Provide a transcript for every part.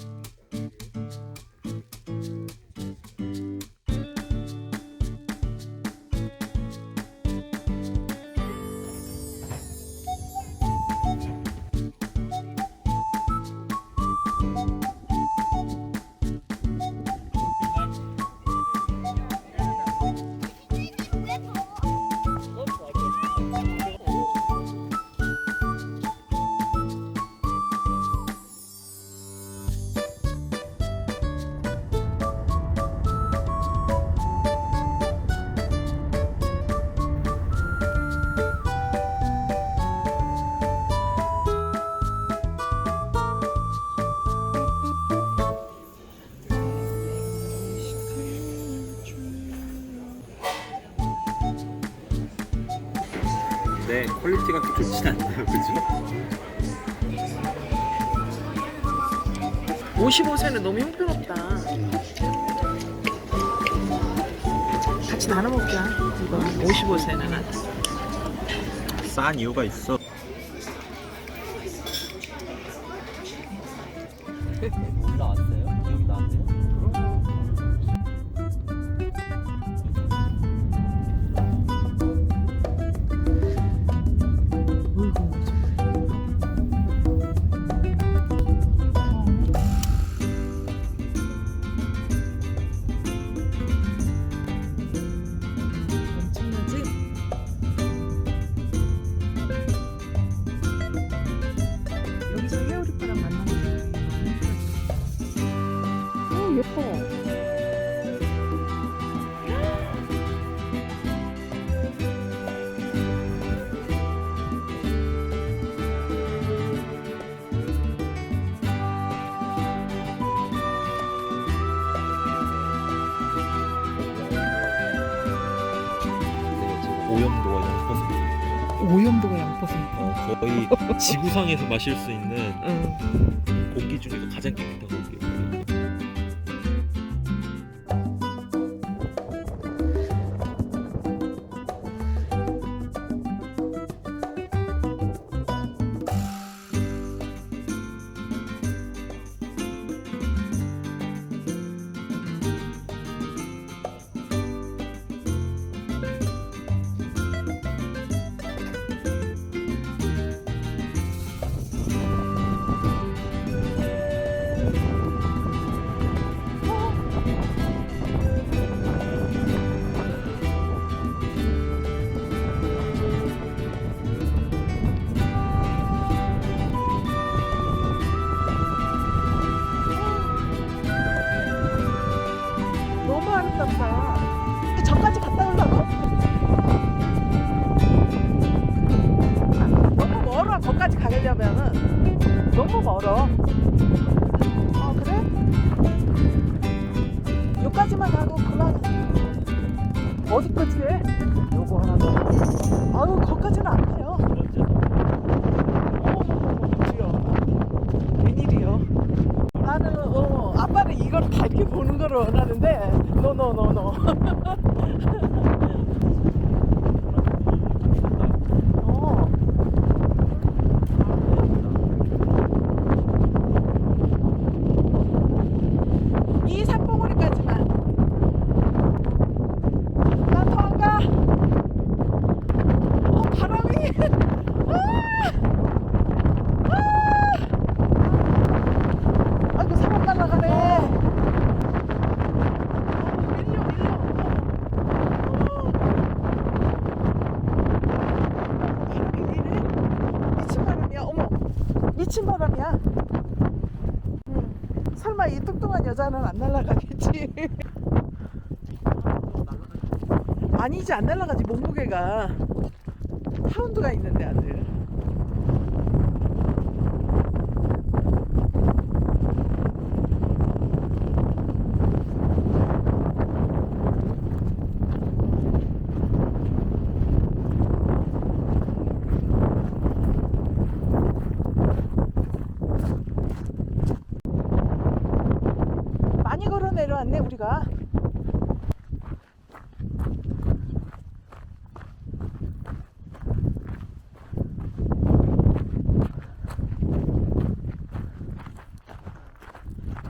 you. 근데 퀄리티가 그렇게 좋진 않나요, 그죠? 55세는 너무 형편없다. 같이 나눠 먹자. 이거 55세는 싼 이유가 있어. 오염도가 0%. 오염도가 0%. 어, 거의 지구상에서 마실 수 있는 응. 공기 중에서 가장 깨끗한 공 요거 하나 더. 아유 거기까지는 안 가요. 어머머머 뒤요. 웬일이요? 나는 어 아빠는 이걸 다 이렇게 보는 걸 원하는데 노노노노 어. 이 산봉우리까지만 난 더 안 가. 어 바람이 아! 아이고 사람 날아가네. 어, 밀려 밀려. 어. 바람이 왜 이래? 미친 바람이야. 어머, 미친 바람이야. 응. 설마 이 뚱뚱한 여자는 안 날아가겠지? 아니지 안 날아가지 몸무게가 파운드가 있는데 아들. 많이 걸어 내려 왔네 우리가.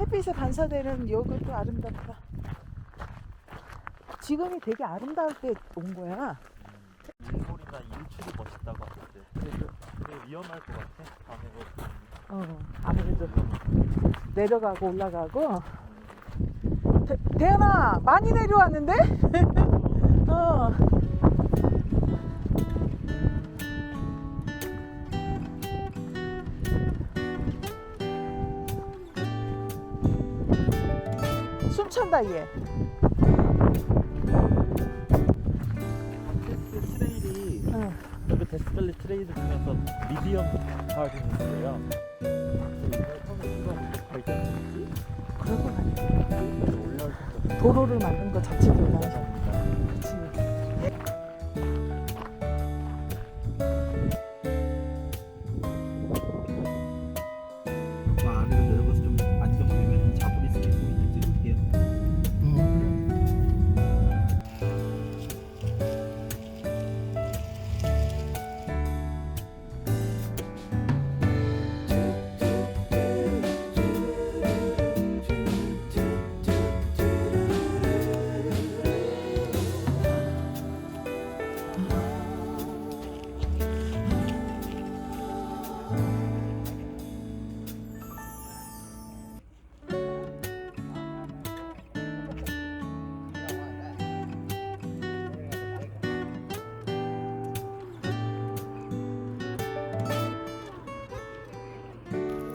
햇빛에 반사되는 이것도 아름답다. 지금이 되게 아름다울 때 온 거야. 일몰이나 일출이 멋있다고 근데 되게 위험할 것 같아 밤에 뭐 어, 아무래도 내려가고 올라가고. 대, 대현아, 많이 내려왔는데? 어. 숨찬다 얘. 데스트 트레일이 응. 여기 데스밸리 트레일 중에서 미디엄 가든인데요 도로를 만든 것 자체도 나서. 그치.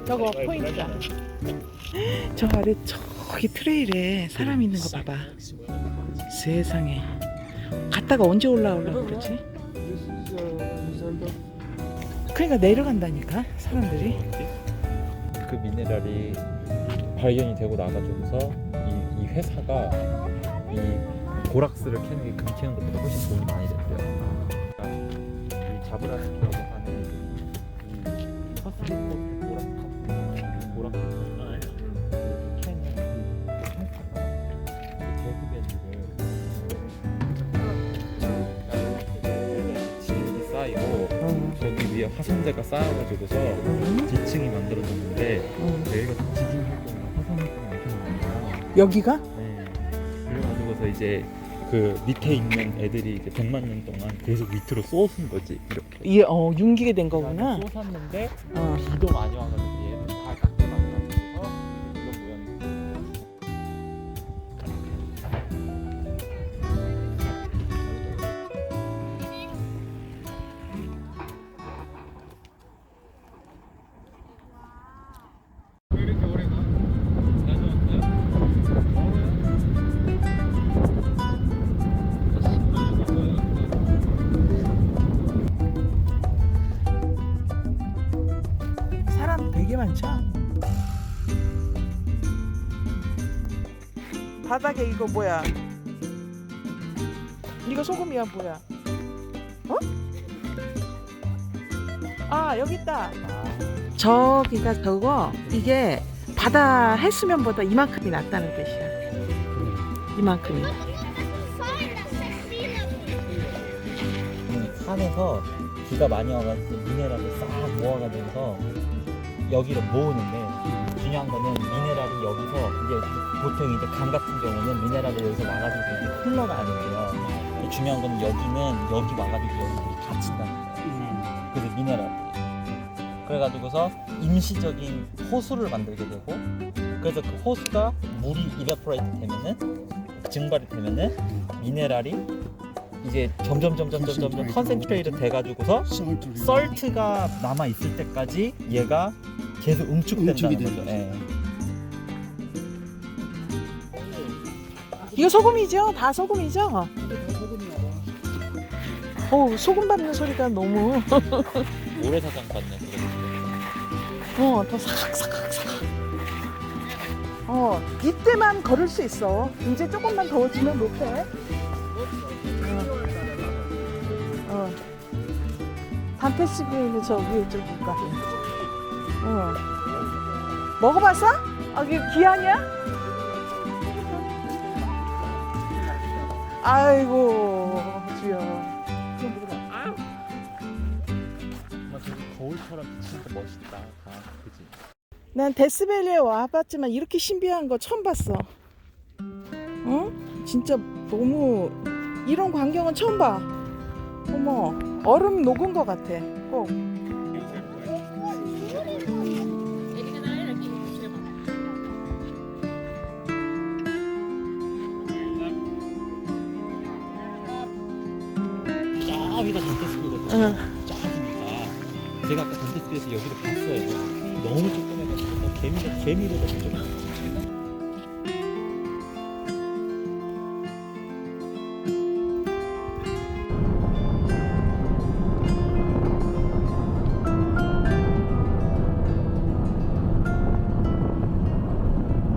저거 포인트다. 저 아래 저기 트레일에 사람 있는 거 봐봐. 세상에. 갔다가 언제 올라오려고 그러지? 그러니까 내려간다니까 사람들이. 그 미네랄이 발견이 되고 나가지고서 이, 이 회사가 이 보락스를 캐는 게 금캐는 것보다 훨씬 돈이 많이 된대요. 그러니까 이 자브라스라고 하는 이 퍼스리포 어. 저기 위에 화산재가 쌓여가지고서 음, 지층이 만들어졌는데 음. 여기가 지진 활동이나 화산 활동이 엄청 많아요. 여기가? 네. 그래가지고서 이제 그 밑에 있는 애들이 이제 100만 년 동안 계속 밑으로 쏘은 거지 이렇게. 이게 어 융기게 된 거구나. 쏘았는데 어. 비도 많이 와가지고 바닥에 이거 뭐야? 이거 소금이야 뭐야? 어? 아 여기 있다. 저기가 저거 이게 바다 해수면보다 이만큼이 낫다는 뜻이야. 이만큼이. 산에서 비가 많이 와가지고 미네랄을 싹 모아가지고서 여기를 모으는데 중요한 거는 미네랄이 여기서 이제 보통 이제 강 같은 경우는 미네랄이 여기서 와가지고 이렇게 흘러가는데요. 중요한 건 여기는 여기 와가지고 여기들이 갇힌다는 거예요. 그래서 미네랄. 그래가지고서 임시적인 호수를 만들게 되고 그래서 그 호수가 물이 이베퍼레이트 되면은 증발이 되면은 미네랄이 이제 점점 점점 점점 점점 컨센트레이트 돼가지고서 썰트가 남아 있을 때까지 얘가 계속 응축된다는 거죠. 예. 이거 소금이죠? 다 소금이죠? 어 소금 밟는 소리가 너무 모래사장 같네. 어더 사각사각사각. 어 이때만 걸을 수 있어. 이제 조금만 더워지면 못해. 어. 어. 단테시비에 있는 저 위에 쪽인가. 어. 먹어봤어? 아 이게 기아냐? 아이고 주여. 저기 거울처럼 비치니까 멋있다. 아, 그지. 난 데스밸리에 와봤지만 이렇게 신비한 거 처음 봤어. 어? 진짜 너무 이런 광경은 처음 봐. 어머, 얼음 녹은 것 같아. 꼭. 제가 아까 던데스에서 여기를 봤어요. 너무 조그매가지고 개미가 개미보다 좀